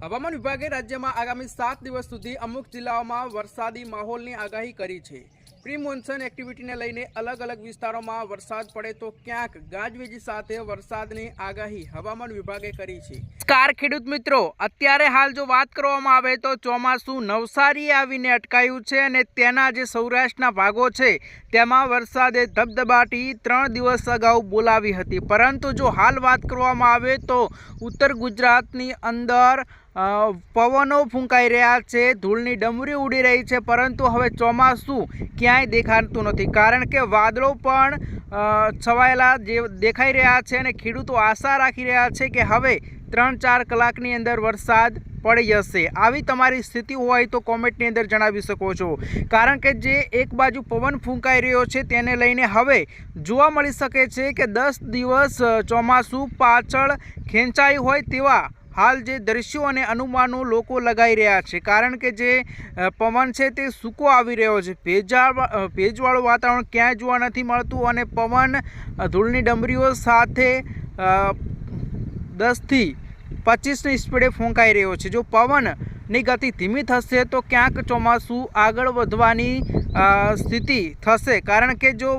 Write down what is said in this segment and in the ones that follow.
હવામાન વિભાગે રાજ્યમાં આગામી સાત દિવસ સુધી અમુક જિલ્લાઓમાં વરસાદી માહોલની આગાહી કરી છે. પ્રી મોન્સન એક્ટિવિટીને લઈને અલગ અલગ વિસ્તારોમાં વરસાદ પડે તો ક્યાંક ગાજવીજ સાથે વરસાદની આગાહી હવામાન વિભાગે કરી છે. કાર ખેડૂત મિત્રો. અત્યારે હાલ જો વાત કરવામાં આવે તો ચોમાસું નવસારી આવીને અટકાયું છે અને તેના જે સૌરાષ્ટ્રના ભાગો છે, તેમાં વરસાદે ધબધબાટી ત્રણ દિવસ અગાઉ બોલાવી હતી. પરંતુ જો હાલ વાત કરવામાં આવે તો ઉત્તર ગુજરાતની અંદર પવનો ફૂંકાઈ રહ્યા છે, ધૂળની ડમરી ઉડી રહી છે, પરંતુ હવે ચોમાસું ક્યાંય દેખાતું નથી. કારણ કે વાદળો પણ છવાયેલા જે દેખાઈ રહ્યા છે અને ખેડૂતો આશા રાખી રહ્યા છે કે હવે ત્રણ ચાર કલાકની અંદર વરસાદ પડી જશે. આવી તમારી સ્થિતિ હોય તો કોમેન્ટની અંદર જણાવી શકો છો. કારણ કે જે એક બાજુ પવન ફૂંકાઈ રહ્યો છે તેને લઈને હવે જોવા મળી શકે છે કે દસ દિવસ ચોમાસું પાછળ ખેંચાઈ હોય તેવા હાલ જે દ્રશ્યો અને અનુમાનો લોકો લગાઈ રહ્યા છે, કારણ કે જે પવન છે તે સૂકો આવી રહ્યો છે. ભેજા ભેજવાળું વાતાવરણ ક્યાંય જોવા નથી મળતું અને પવન ધૂળની ડમરીઓ સાથે દસથી પચીસની સ્પીડે ફૂંકાઈ રહ્યો છે. જો પવનની ગતિ ધીમી થશે તો ક્યાંક ચોમાસું આગળ વધવાની સ્થિતિ થશે. કારણ કે જો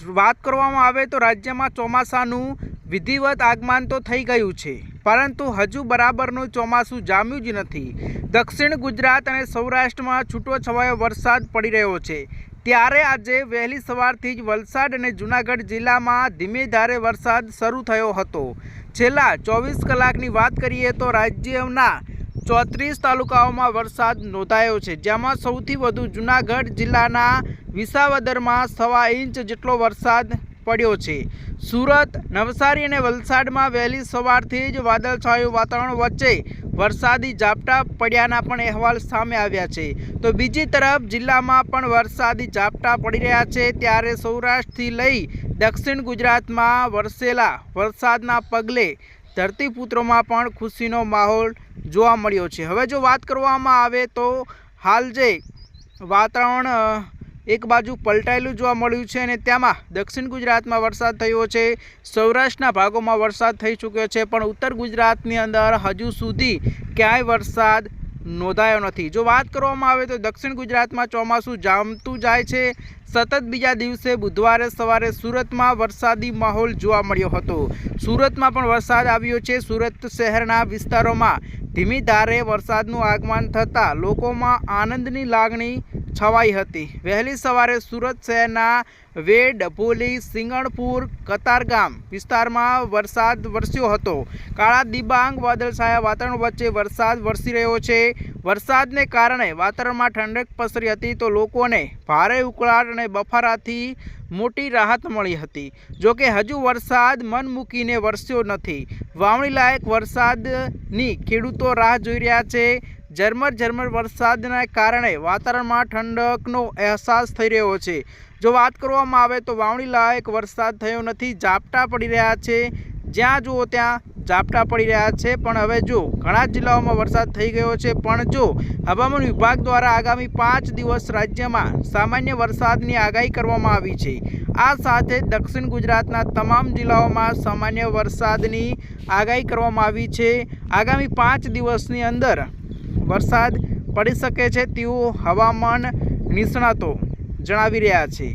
વાત કરવામાં આવે તો રાજ્યમાં ચોમાસાનું વિધિવત આગમન તો થઈ ગયું છે. પરંતુ હજુ બરાબરનું ચોમાસું જામ્યું જ નથી. દક્ષિણ ગુજરાત અને સૌરાષ્ટ્રમાં છૂટો છવાયો વરસાદ પડી રહ્યો છે. ત્યારે આજે વહેલી સવારથી જ વલસાડ અને જૂનાગઢ જિલ્લામાં ધીમે ધારે વરસાદ શરૂ થયો હતો. છેલ્લા ચોવીસ કલાકની વાત કરીએ તો રાજ્યના ચોત્રીસ તાલુકાઓમાં વરસાદ નોંધાયો છે. જેમાં સૌથી વધુ જૂનાગઢ જિલ્લાના વિસાવદરમાં સવા ઇંચ જેટલો વરસાદ પડ્યો છે. સુરત, નવસારી અને વલસાડમાં વહેલી સવારથી જ વાદળછાયું વાતાવરણ વચ્ચે વરસાદી ઝાપટા પડ્યાના પણ અહેવાલ સામે આવ્યા છે. તો બીજી તરફ જિલ્લામાં પણ વરસાદી ઝાપટા પડી રહ્યા છે. ત્યારે સૌરાષ્ટ્રથી લઈ દક્ષિણ ગુજરાતમાં વરસેલા વરસાદના પગલે ધરતીપુત્રોમાં પણ ખુશીનો માહોલ જોવા મળ્યો છે. હવે જો વાત કરવામાં આવે તો હાલ જે વાતાવરણ એક બાજુ પલટાયેલું જોવા મળ્યું છે અને તેમાં દક્ષિણ ગુજરાતમાં વરસાદ થયો છે. સૌરાષ્ટ્રના ભાગોમાં વરસાદ થઈ ચૂક્યો છે, પણ ઉત્તર ગુજરાતની અંદર હજુ સુધી ક્યાંય વરસાદ નોંધાયો નથી. જો વાત કરવામાં આવે તો દક્ષિણ ગુજરાતમાં ચોમાસું જામતું જાય છે. સતત બીજા દિવસે બુધવારે સવારે સુરતમાં વરસાદી માહોલ જોવા મળ્યો હતો. સુરતમાં પણ વરસાદ આવ્યો છે. સુરત શહેરના વિસ્તારોમાં ધીમી ધારે વરસાદનું આગમન થતાં લોકોમાં આનંદની લાગણી છવાઈ હતી. વહેલી સવારે સુરત શહેરના વેડ ડભોલી સિંગણપુર, કતારગામ વિસ્તારમાં વરસાદ વરસ્યો હતો. કાળા દિબાંગ, વાદળછાયા વાતાવરણ વચ્ચે વરસાદ વરસી રહ્યો છે. વરસાદને કારણે વાતાવરણમાં ઠંડક પસરી હતી તો લોકોને ભારે ઉકળાટ અને બફારાથી મોટી રાહત મળી હતી. જોકે હજુ વરસાદ મન મૂકીને વરસ્યો નથી. વાવણી લાયક વરસાદની ખેડૂતો રાહ જોઈ રહ્યા છે. ઝરમર ઝરમર વરસાદના કારણે વાતાવરણમાં ઠંડકનો અહેસાસ થઈ રહ્યો છે. જો વાત કરવામાં આવે તો વાવણી લાયક વરસાદ થયો નથી, ઝાપટા પડી રહ્યા છે. જ્યાં જુઓ ત્યાં ઝાપટા પડી રહ્યા છે, પણ હવે જો ઘણા જિલ્લાઓમાં વરસાદ થઈ ગયો છે, પણ જો હવામાન વિભાગ દ્વારા આગામી પાંચ દિવસ રાજ્યમાં સામાન્ય વરસાદની આગાહી કરવામાં આવી છે. આ સાથે દક્ષિણ ગુજરાતના તમામ જિલ્લાઓમાં સામાન્ય વરસાદની આગાહી કરવામાં આવી છે. આગામી પાંચ દિવસની અંદર વરસાદ પડી શકે છે તેવું હવામાન નિષ્ણાતો જણાવી રહ્યા છે.